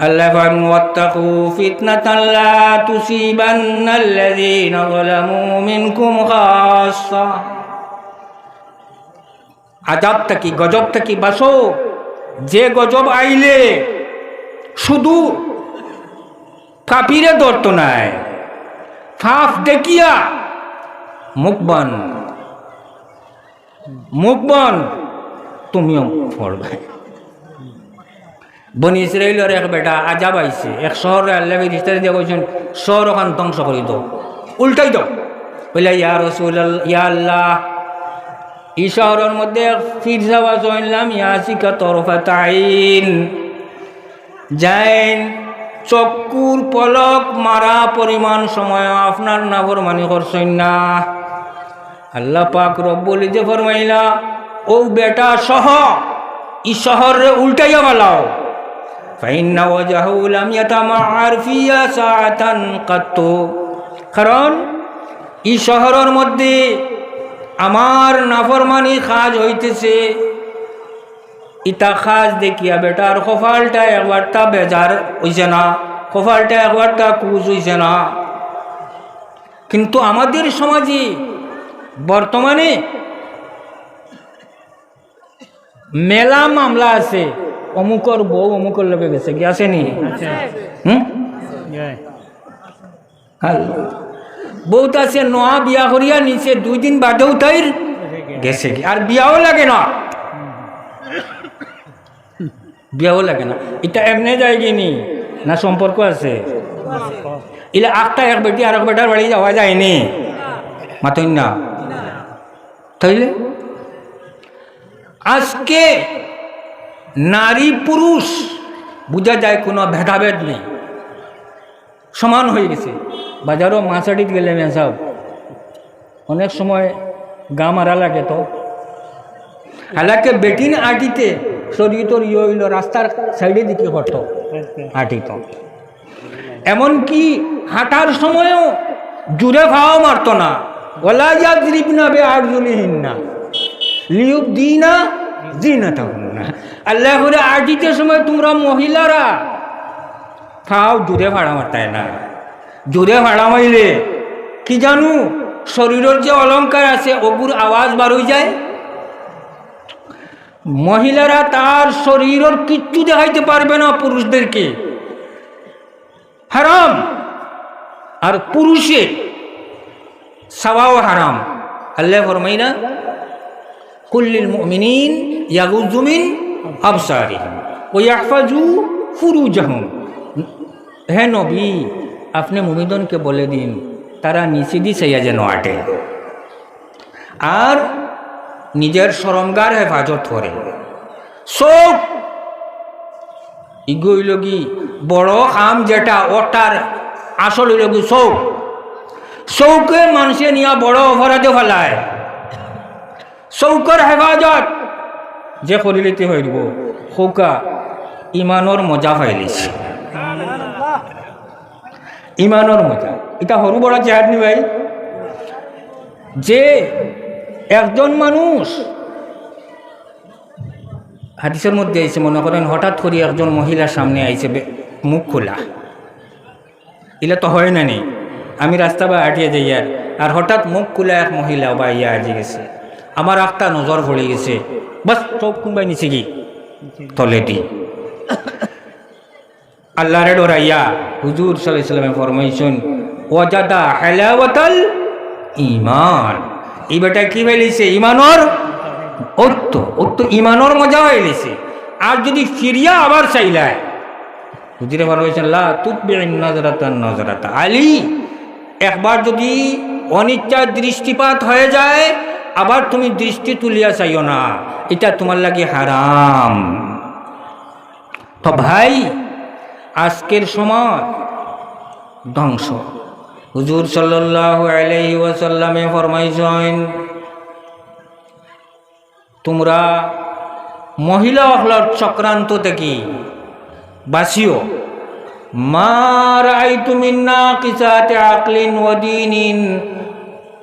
আল্লাহ ওয়াত্তাকু ফিতনাতান লা তুসিবান্নাল্লাযীনা যালামু মিনকুম খাসসা আজাব থাকি, গজব থাকি, বাসো। যে গজব আইলে শুধু কাপিরে ধরতো নাই, ফাফ দেখিয়া মুখ বন মুখ বন তুমিও পড়বে বনি ইসরায়েলের এক বেটা আজাব আইছে। এক শহরে আল্লাহ রিস্তারে দিয়ে বলছেন শহর ওখান ধ্বংস করে দাও। উল্টাই দাও। বলে ইয়া রসুল ইয়া আল্লাহ এই শহরের মধ্যে ফির যাওয়া জয়লাম ইয়াসিকা তরফা তাইন যাইন, চক্কুর পলক মারা পরিমাণ সময় আপনার নাভর মানি করছেন না। আল্লাহ পাক রব্বুল যে ফরমাইলা, ও বেটা সহ ই শহরে উল্টাইয়া মালাও। ফাইন্না ওয়াজাহু লাম ইয়াতামাআর ফিয়া সাআতান কাত্তু। কারণ ই শহরের মধ্যে আমার নাফরমানি খাজ হইতেছে। ইতা খাজ দেখিয়া বেটার কপালটা একবারটা বেজার হইছে না কপালটা একবারটা কুজ হইছে না। কিন্তু আমাদের সমাজে বর্তমানে মেলা মামলা আছে। অমুকর বউ অমুকর লোকে গেছে কি আসেনি হুম? বউত আছে নোয়া বিয়া করিয়া নিচে দুই দিন বাদেও তাইর গেছে কি? আর বিয়াও লাগে না। বিয়াও লাগে না। এটা এমনি যায় নি? না সম্পর্ক আছে? ইলে আটটা এক বেটি আর এক বেটার বাড়ি যাওয়া যায়নি মাতই না। তাইলে? আজকে নারী পুরুষ, বোঝা যায় কোনো ভেদাভেদ নেই। সমান হয়ে গেছে। বাজারও মাছাটিত গেলে মেসাব অনেক সময় গা মারা লাগে তো। হালাকে বেটিন আটিতে শরীর ইয়ে হইল, রাস্তার সাইডে দিকে করত আটিত এমনকি হাঁটার সময়ও জুড়ে খাওয়া মারত না। ওলা যা দ্রিপ না বে আর জুলিহীন না লিউব দিই না জি না তখন না আল্লাহ করে আটিতে সময় তোমরা মহিলারা। খাও, জুড়ে ভাড়া মারতায় না। জুড়ে ভাড়া মাইলে কি জানু? শরীরের যে অলঙ্কার আছে ওগুর আওয়াজ বার হয়ে যায়। মহিলারা তার শরীরের কিচ্ছু দেখাইতে পারবে না পুরুষদেরকে। হারাম। আর পুরুষে সাওয়াও হারাম। আল্লাহ ফরমাই না কুল্লিল মুমিনিন ইয়াগুযু মিন আবসারিহিম ইয়াহফাজু ফুরুজাহুম। হে নবী, আপনি মুমিদনকে বলে দিন, তারা নিচে দি চাইয়া যেন আটে। আর নিজের সরঙ্গার হেফাজত করে। সব ইগইলগি বড় আম যেটা ওটার আসল হইলগি সৌক সৌকে মানুষে নিয়া বড় অপরাধে ফেলায়। চৌকৰ হেফাজত যে কৰিলেতে হৈ দিব সৌকা ইমানৰ মজা ফাইলিছে ইমানৰ মজা। এটা সৰু বড় চেহার নি ভাই? যে একজন মানুষ হাদিসের মধ্যে আইছে, মনে করেন হঠাৎ করে একজন মহিলার সামনে আইছে মুখ খোলা। এগুলা তো হয় না নেই। আমি রাস্তা বা হাঁটিয়ে যাই আর আর হঠাৎ মুখ খোলা এক মহিলা বা ইয়া আজি গেছে। আমার একটা নজর পড়ে গেছে। বাস চোখ কোনবাই নিচে কি তলেটি আল্লাহরে ডরাইয়া হুজুর সাল্লামে ফরমাইছেন, ওয়াজাদা হালাওয়াতাল ইমান এই বেটা কি ফেলিছে ইমানর অত্য অত্য ইমানর মজা হইলিছে আর যদি ফিরিয়া আবার চাইলায়, হুজুরে ফরমাইছেন, লা তুতবি নজরাতান নজরাতা। আলী, একবার যদি অনিচ্ছা দৃষ্টিপাত হয়ে যায় আবার তুমি দৃষ্টি তুলিয়া চাইও না, এটা তোমার লাগে হারাম। তো ভাই, আজকের সময় ধ্বংস। হুজুর সাল্লাল্লাহু আলাইহি ওয়াসাল্লামে ফরমাইছেন, তোমরা মহিলা অহলার চক্রান্ত থেকে বাসিও মা রাআইতু মিন নাকিসাতি আকলিন ওয়া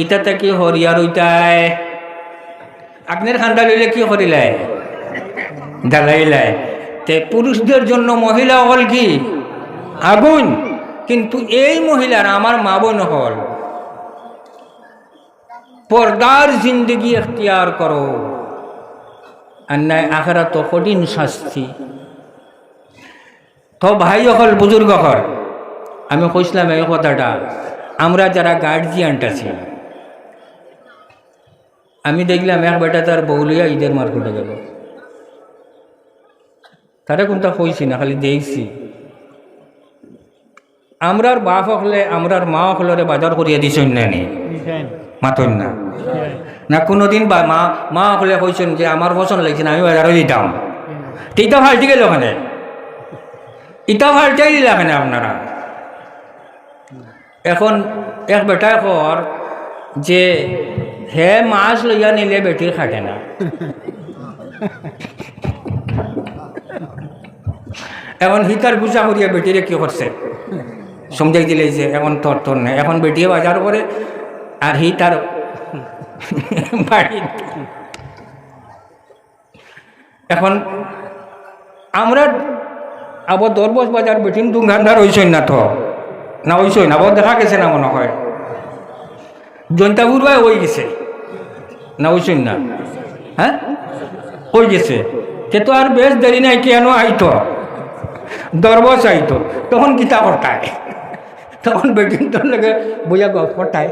ইটা থেকে হরিয়ার ওইটায় আপনার খান্দা লইলে কি করিলায় জ্বালাইলায় তে পুরুষদের জন্য মহিলা হল কি? আগুন। কিন্তু এই মহিলার আমার মা বোন হল। পর্দার জিন্দগি এখতিয়ার করো। আর নাই আখেরা তো কঠিন শাস্তি। তো ভাই হল বুজুর্গ হল। আমি কইসলাম এই কথাটা। আমরা যারা গার্জিয়ানটা আছি। আমি দেখলাম এক বেটা তার বউলিয়া ঈদের মার্কেটে গেল। তারা কোনটা কইছি না খালি দেখছি আমরার বাপ হলে আমরার মা হলরে বাজার করিয়া দিছেন না নি? মাতন না। না কোনোদিন বা মা মা হলে কইছেন যে আমার পছন্দ লাগছে না আমি বাজারে দিতাম। তিতা ফাল্টি গেল ওখানে ইটা ফাল্টাই দিলা কেন আপনারা? এখন এক বেটা কর যে হে মাছ লইয়া নিলে বেটির খাটে না এখন হিতার গুজা করিয়া বেটিরে কি করছে সমঝাই দিলে যে এখন তোর তোর নেই এখন বেটিয়ে বাজার করে আর হি তার বাড়ি এখন আমরা আবার দরবস বাজার বেটিন দুঙ্গান্ধার হইছই না তো না হইছই না আবার দেখা গেছে না মনে হয় জন্তাপুর ভাই হয়ে গেছে না হইছই না হ্যাঁ হয়ে গেছে সে তো আর বেশ দেরি নাই কেন আইতো দরবস আইতো তখন গীতা করতায় তখন বেটিন তোর লাগে বইয়া গপ করতায়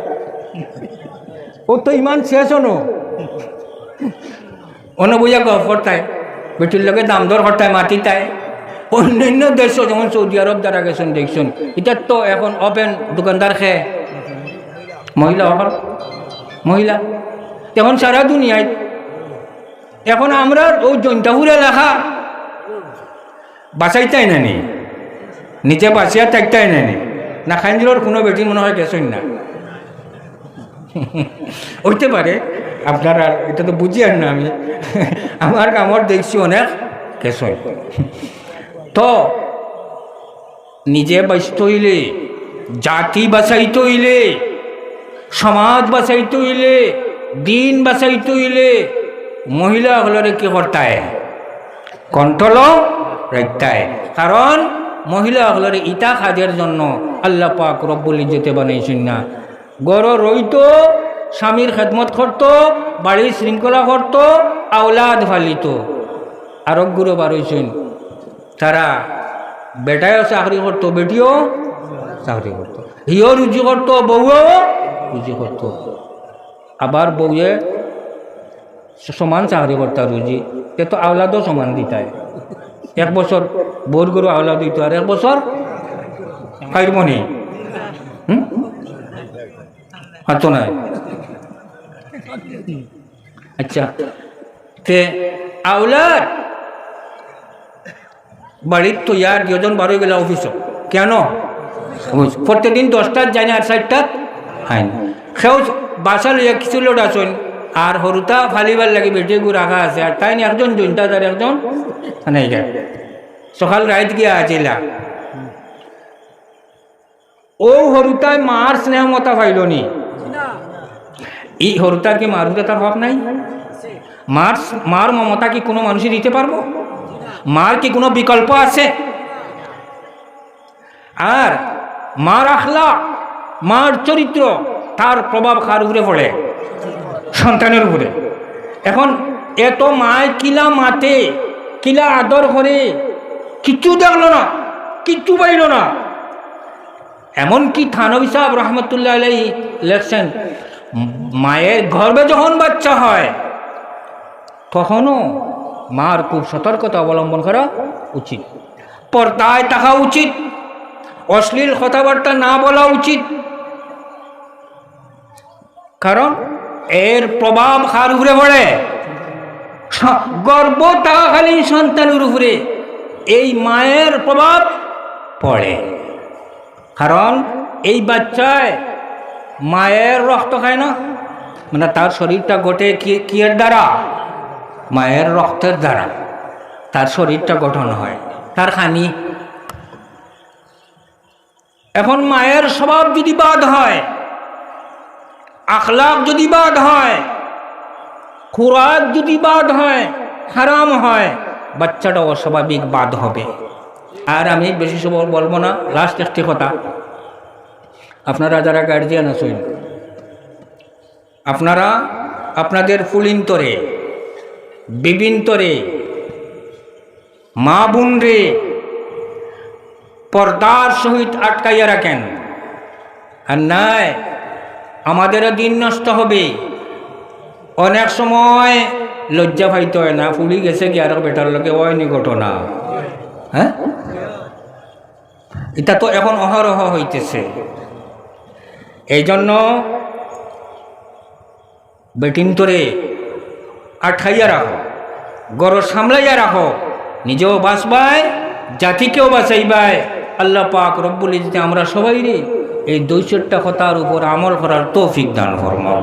ও তো ইমান শেষ হনো অন্য বইয়া গপ করতায় বেটির লগে দাম দর করতায় মাটিতায় অন্যান্য দেশ যেমন সৌদি আরব যারা গেছেন দেখছেন এটা তো এখন ওপেন দোকানদার খেয়ে মহিলা হল মহিলা এখন সারা দুনিয়ায়। এখন আমরা ওই জন্তাপুরে লেখা, বাঁচাইতাই না নি। নিচে বাঁচিয়া থাকতাই না নি। খাইন্দিরর কোনো বেটি মনে হয় গেছেন না। হইতে পারে, আপনারা এটা তো বুঝি আর না আমি। আমার কামড় দেখছি অনেক কেসই তো, নিজে বাঁচতে হইলে জাতি বাঁচাইতে হইলে সমাজ বাঁচাইতে হইলে দিন বাঁচাইতে হইলে মহিলা হলরে কি করতায় কন্ট্রোল রাখতায় কারণ মহিলা হলরে ইটা কাজের জন্য আল্লাহ পাক রব্বুল ইজ্জতে বানাইছেন না। গড় রইত স্বামীর খেদমত করত বাড়ির শৃঙ্খলা করত আওলাদ ফালিত। আরোগ্যরও বারইছেন তারা বেটায়ও চাকরি করতো বেটিও চাকরি করতো হিও রুজি করতো বউও রুজি করতো আবার বউয়ে সমান চাকরি করতা রুজি। তে তো আওলাদও সমান দিতায়। এক বছর বোর গরু আওলাদ দিত আর এক বছর খাইরমনি হাতো নাই। আচ্ছা তে আওলাদ বাড়ির তো ইয়ার দুজন বারো গেলে অফিসও কেন? প্রত্যেকদিন দশটার যায় না আর সাইডটার হয় সেও বাসা লইয়া কিছু লোক আসুন। আর হরুতা ফালিবার লাগে বেটে গু রাখা আছে। আর তাই একজন জৈন্তাদার একজন মানে সকাল রাইত গিয়া আছিলা। ও হরুতায় মার স্নেহ মতা পাইল নি? এই হরুতার কি মার তার হক নাই? মার মার মমতা কি কোনো মানুষই দিতে পারব মার কি কোনো বিকল্প আছে? আর মার আখলা মার চরিত্র তার প্রভাব কার উপরে পড়ে? সন্তানের উপরে। এখন এত মায় কিলা মাতে, কিলা আদর করে, কিচ্ছু দেখল না, কিচ্ছু পাইল না। এমনকি থানবী সাহেব রহমতুল্লাহ আলাই লেখছেন, মায়ের গর্বে যখন বাচ্চা হয়, তখনও মার খুব সতর্কতা অবলম্বন করা উচিত। পর্দায় থাকা উচিত, অশ্লীল কথাবার্তা না বলা উচিত কারণ এর প্রভাব কার উপরে পড়ে? গর্ব থাকাকালীন সন্তানের উপরে। এই মায়ের প্রভাব পড়ে। কারণ এই বাচ্চায় মায়ের রক্ত খায় না। মানে তার শরীরটা গোটে কি কিয়ের দ্বারা? মায়ের রক্তের দ্বারা। তার শরীরটা গঠন হয়। তার খানি। এখন মায়ের স্বভাব যদি বাদ হয় আখলাক যদি বাদ হয় খোরাক যদি বাদ হয়, হারাম হয় বাচ্চাটা অস্বাভাবিক বাদ হবে। আর আমি বেশি সময় বলব না লাস্ট একটি কথা। আপনারা যারা গার্জিয়ান আছেন, আপনারা আপনাদের ফুলিন্তরে বিবিন্তরে মা বোন রে, পর্দার সহিত আটকাইয়া রাখেন। আর নাই আমাদেরও দিন নষ্ট হবে। অনেক সময় লজ্জা পাইতে হয় না ফুলি গেছে কি আর বেটার লোকে হয়নি ঘটনা হ্যাঁ? এটা তো এখন অহরহ হইতেছে। এই জন্য বেটিন তোরে আঠাইয়া রাখো গড় সামলাইয়া রাখো, নিজেও বাঁচবায় জাতিকেও বাঁচাইবাই। আল্লাহ পাক রব্বুল ইজতে আমরা সবাই রে এই দুই চারটা কথার উপর আমল করার তৌফিক দান ফরমাও।